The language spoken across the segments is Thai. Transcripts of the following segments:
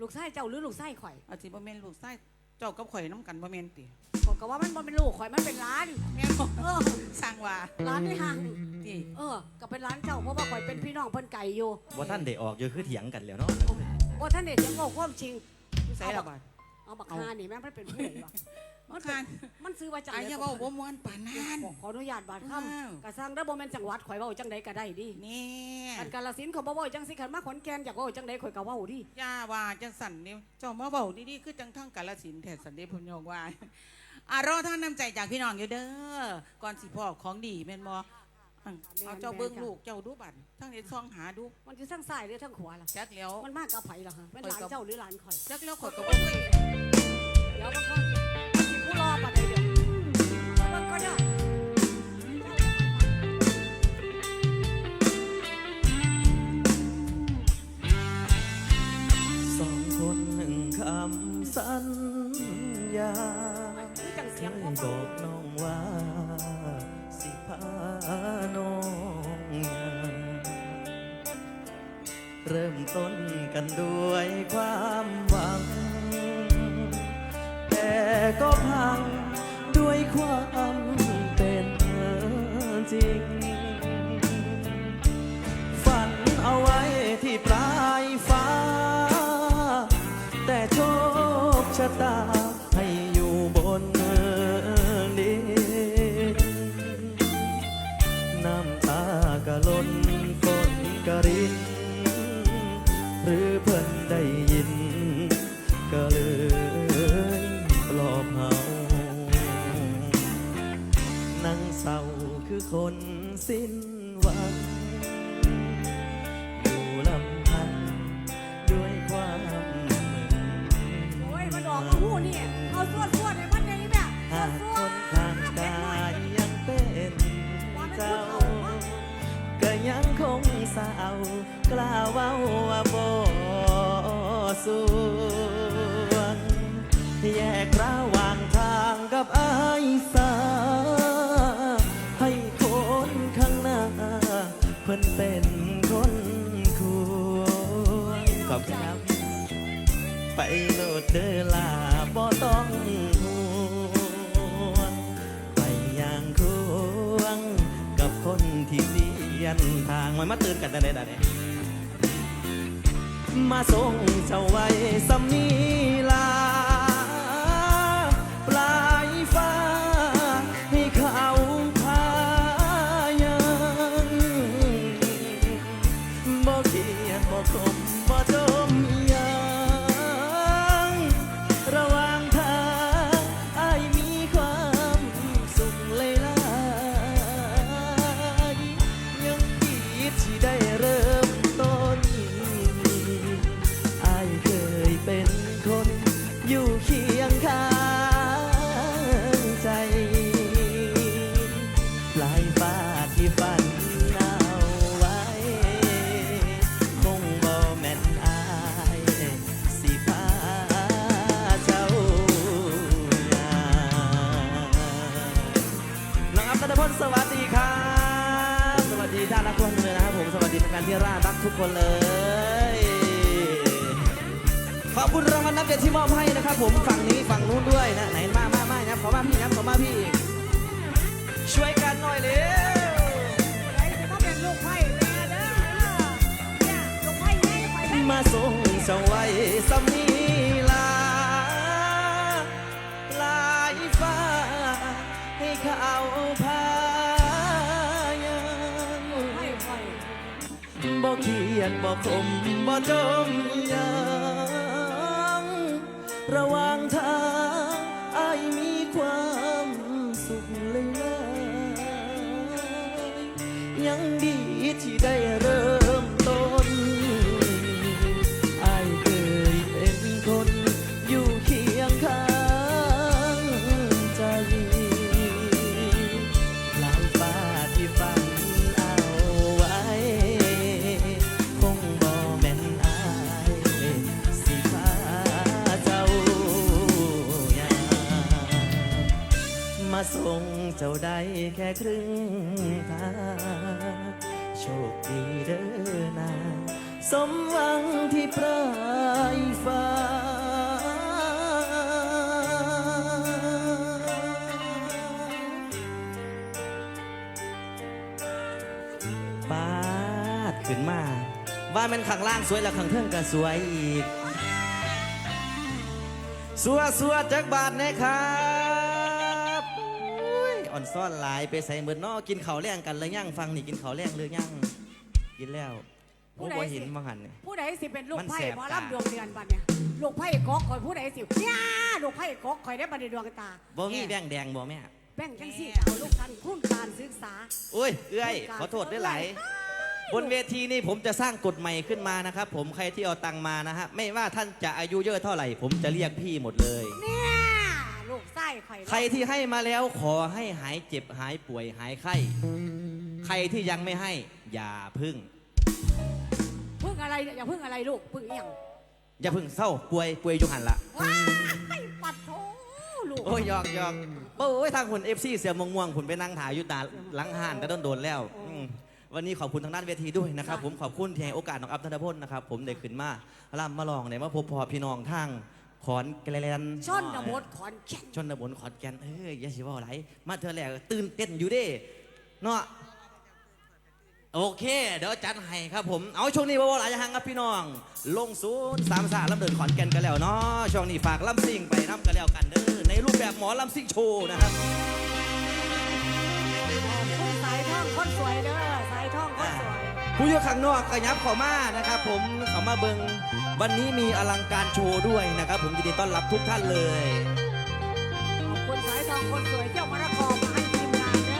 ลูกไส้เจ้าหรือลูกไส้ข่อยอาจสิบ่แม่นลูกชายเจ้ากับข่อยน้ำกันบ่แม่นติบอกก็ว่ามันบ่เป็นลูกข่อยมันเป็นร้านแม่นบ่เออสร้างว่าร้านในห้างติเออ ก็เป็นร้านเจ้าเพราะว่าข่อยเป็นพี่น้องเพิ่นไก่อยู่ว่าท่านได้ออกอยู่คือเถียงกันแล้วเนาะ ว่าท่านเด็กยังบอกความจริง ใส่ละบาดเอาบักฮานี่แม่งมันเป็นผู้ใหญ่ปะ มันคานมันซื้อว่าจังอาไดอย่าเว้าบ่ม่วนปานนั้นขออนุญาตบาดคอ้าวำกระสังได้บ่แม่นจังหวัดข่อยเว้าจังใดก็ได้ดินี่อันกาลสินธุ์เขาบ่เว้าจังสิคันมาขอนแก่นอยากเว้าจังใดข่อยก็เว้าดิย่าว่าจังสั่นนี่เจ้ามาเว้าดีๆคือจังทั้งกาลสินธุ์แท้สันเดพุ่นโยกว่าอะรอท่านน้ำใจจากพี่น้องอยู่เด้อก่อนสิพ่อของดีแม่นบ่อั่งเอาเจ้าเบิ่งลูกเจ้าดูบัดทั้งนี้ซองหาดู มันอยู่ทั้งซ้ายหรือทั้งขวาล่ะจักแล้วมันมากกับไผล่ะฮะเป็นหลานเจ้าหรือหลานข่อยจักแล้วข่อยก็บ่เคยเดี๋ยวมันก็ สัญญาเคยบอกน้องว่า สิพาน้องยังเริ่มต้นกันด้วยความหวัง แต่ก็พังด้วยความเป็นจริง คช กับอายสา ให้คนข้างหน้า เพิ่นเป็นคนควรขอบคุณครับ ไปโลดเดอลาบ่ต้องห่วงไปอย่างควง กับคนที่เสียนทางมันมาตื่นกันได้ได้ได้มาส่งเจ้าไว้สำนีลา ทุกคนเลย ขอบคุณรางวัลนักเรียนที่มอบให้นะครับผมฝั่งนี้ฝั่งนู้นด้วยนะไหน เขียนบ่คมบ่จมยังระวัง แค่ครึ่งทางโชคดีเด้อนาสมหวังที่ปลายฟ้า ปาดขึ้นมา ว่ามันข้างล่างสวยและวข้างเทิงก็สวยอีก สัวสัวจักบาทนะครับ อุ้ยอ่อนซ่อนหลายไปใส่เหมือนนอกินข้าวแรงกันเลยย่างฟังนี่กินข้าวแรงหรือยังกินแล้วโอ้บ่เห็นมาหันเนี่ย ผู้ใดสิเป็นลูกมันไพ่แสบหมอตาลำดวงเดือนบัดเนี่ยลูกไพ่กอกคอยผู้ใดสิเนี่ยลูกไพ่กอกคอยได้บัดในดวงตาบ่มีแบงแดงบ่แม่แบ่งจังสี่เอาลูกท่านคุ้มการศึกษาอุ้ยเอ้ยขอโทษด้วยหลาย บนเวทีนี่ผมจะสร้างกฎใหม่ขึ้นมานะครับ ผมใครที่เอาตังค์มานะฮะไม่ว่าท่านจะอายุเยอะเท่าไหร่ ผมจะเรียกพี่หมดเลยเนี่ยลูกไส้ ข่อยใครที่ให้มาแล้วขอให้หายเจ็บหายป่วยหายไข้ ใครที่ยังไม่ให้ อย่าพึ่ง พึ่งอะไรอย่าพึ่งอะไรลูกพึ่งเอียงอย่าพึ่งเศร้าป่วยป่วยอยุหันละว้ายปัดโถลูกโอ้ยหยอกหยอกโอ้ยทางคนเอฟซีเสียมงม่วงๆผมไปนั่งถ่ายอยู่ตาหลังห่านก็โดนโดนแล้วอืมวันนี้ขอบคุณทางด้านเวทีด้วยนะครับ ผมขอบคุณที่ให้โอกาสน้องอัพธนพลนะครับผมได้ขึ้นมาล่ำมาลองเนี่ยมาพบพอพี่น้องทาง ขอนแกลนชนบทขอนแก่นชนบทขอนแก่นเอ้ยอย่าสิว่าอะไรมาเธอแรกตื่นเต้นอยู่เด้เนาะโอเค เดี๋ยวจัดให้ครับผม เอาช่วงนี้ว่าหลายอย่างครับพี่น้อง ลงศูนย์สามสาลำเดินขอนแก่นกันแล้วเนาะช่วงนี้ฝากลำซิ่งไปน้ำกันแล้วกันเด้อในรูปแบบหมอลำซิ่งโชว์นะครับ ผู้สายท่องคนสวยเด้อสายท่องคนสวย ผู้อยู่ข้างนอกกระยับเข้ามานะครับผมเข้ามาเบิง วันนี้มีอลังการโชว์ด้วยนะครับ ผมยินดีต้อนรับทุกท่านเลย ขอบคุณสายทองคนสวยเที่ยวมรคอมาให้ทีมงานเด้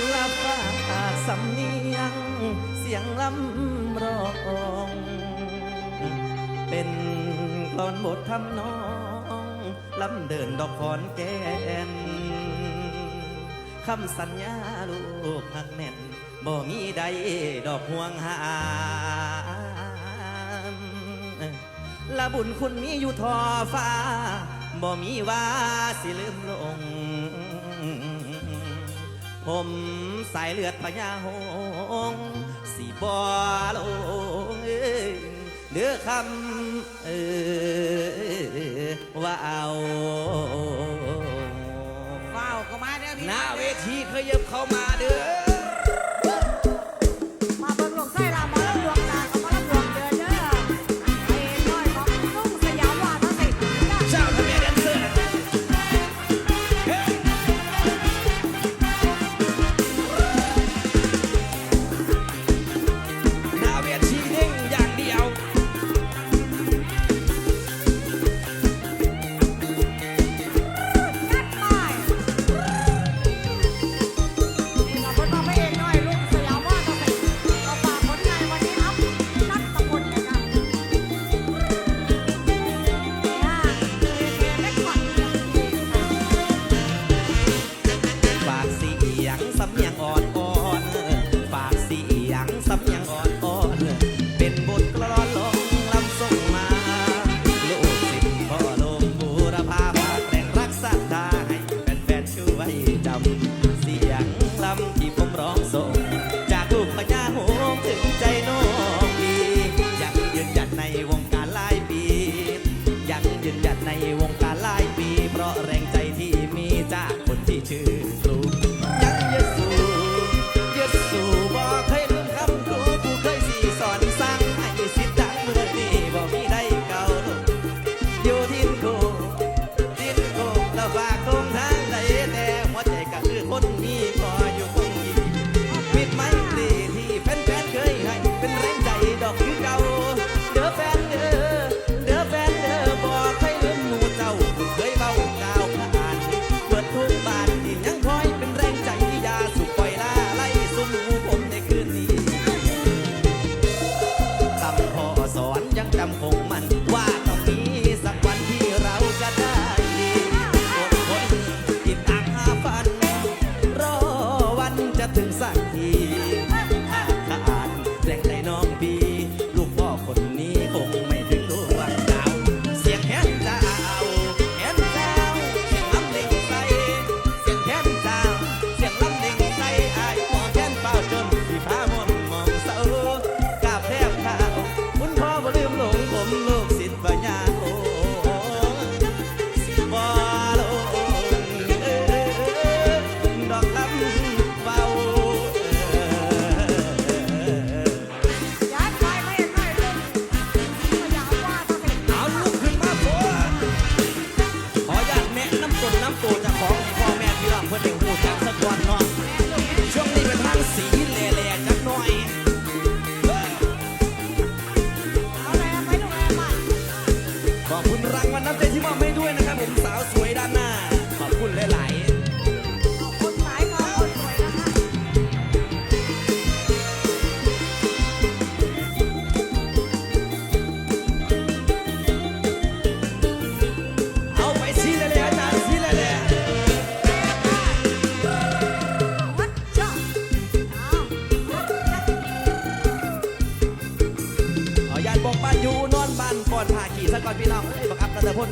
อ รับฝากสำเนียง เสียงลำร้อง เป็นกลอนบททำนองลำเดินดอกคอนแก่น คำสัญญาลูกหักแน่น บ่มีใดดอกห่วงหามละบุญคุณมีอยู่ทอฟ้า บ่มีว่าสิลืมลง ผมสายเลือดพญาหงส์สีบอลงเอ้ยเดือคำเออว่าเอาเฝ้าเข้ามาเด้อพี่หน้น้าองเวทีขยับเข้ามาเด้อ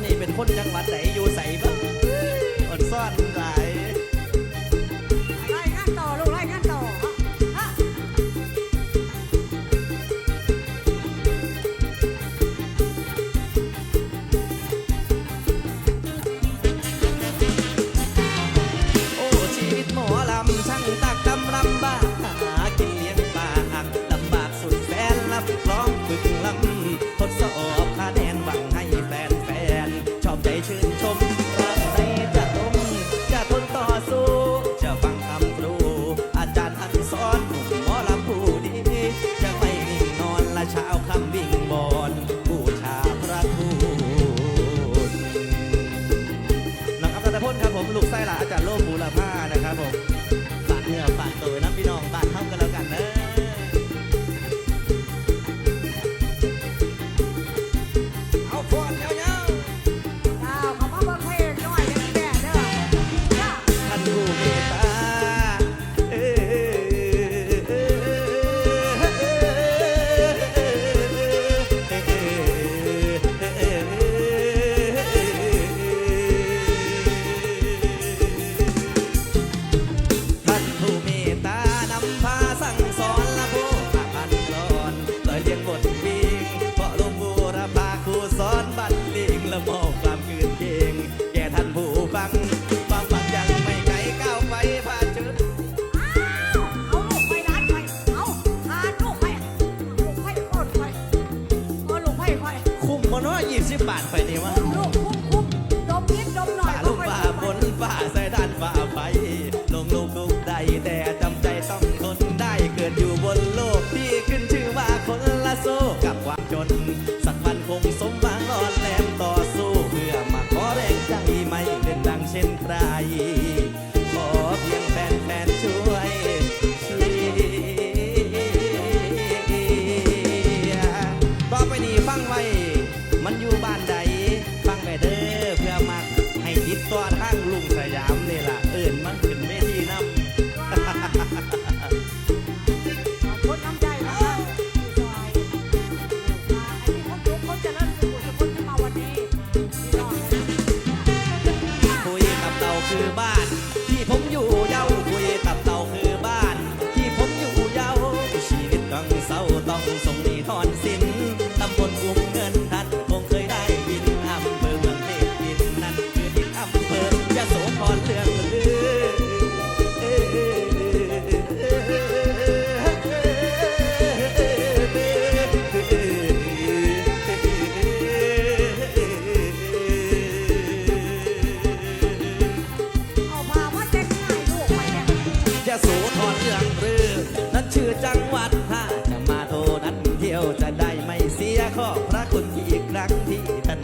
นี่เป็นคนจังหวัดไหน งสม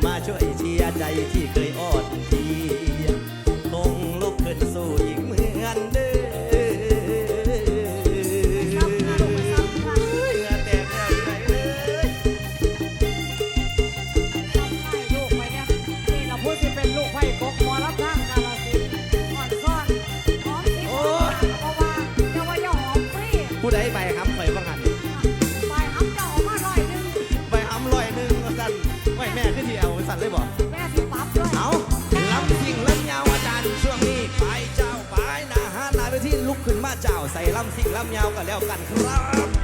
มาช่วยเชียร์ใจที่เคย ใส่ลำสิ่งลำยาวก็แล้วกันครับ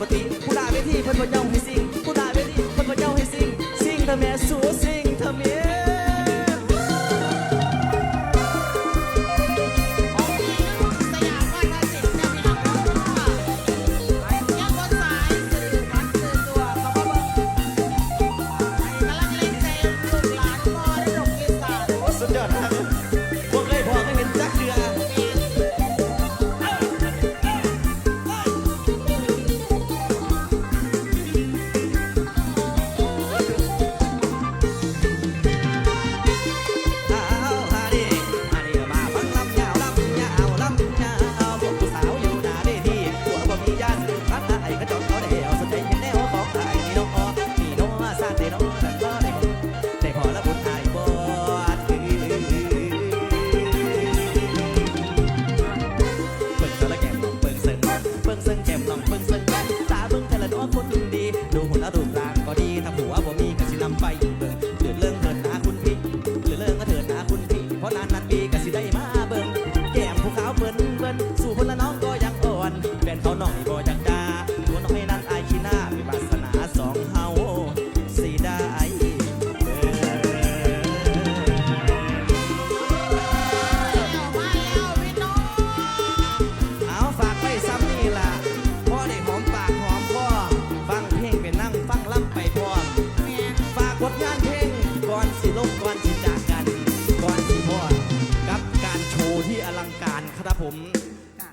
ปติผู้ลาเวที่เพิ่นบ่ย่อมให้สิ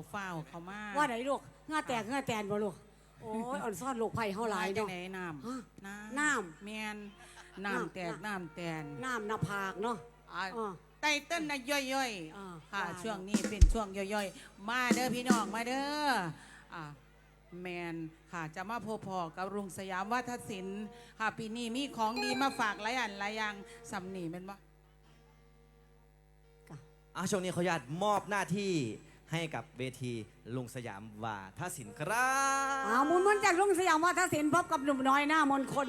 เข้าเฝ้าเข้ามาว่าไหนลูกง่าแตกง่าแตนบ่ลูกโอ้ยอ่อนซ่อนลูกไผ่เฮาหลายจังเนาะ ไหนน้ฮะำน้น้ำ แมนน้ำน้ำแตกน้ำแตนน้ำหน้าผากเนาะ อ่าอ่าไตเติ้ลนะย่อยๆอ่าค่ะว่า ช่วงนี้เป็นช่วงย่อยๆ มาเด้อพี่น้องมาเด้ออ่าแมนค่ะจะมาพบพอกับรุงสยามวัฒนศิลป์ค่ะปีนี้มีของดีมาฝากหลายอันหลายอย่างสำนีเป็นปะอาช่วงนี้ขออนุญาตมอบหน้าที่ ให้กับเวทีลุงสยามวาทศิลป์ครับอ้าวมุนมุนจากลุงสยามวัฒนศิลป์พบกับหนุ่มน้อยหน้ามนต์คน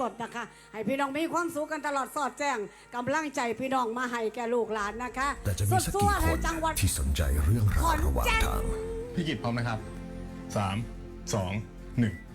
สดๆนะคะ ให้พี่น้องมีความสุขกันตลอดสอดแจ้งกำลังใจพี่น้องมาให้แก่ลูกหลานนะคะแต่จะมีสักสกี่วดคๆให้นจังหวัด ที่สนใจเรื่องราวระหว่างทาง พี่กิตพร้อมนะครับ3 2 1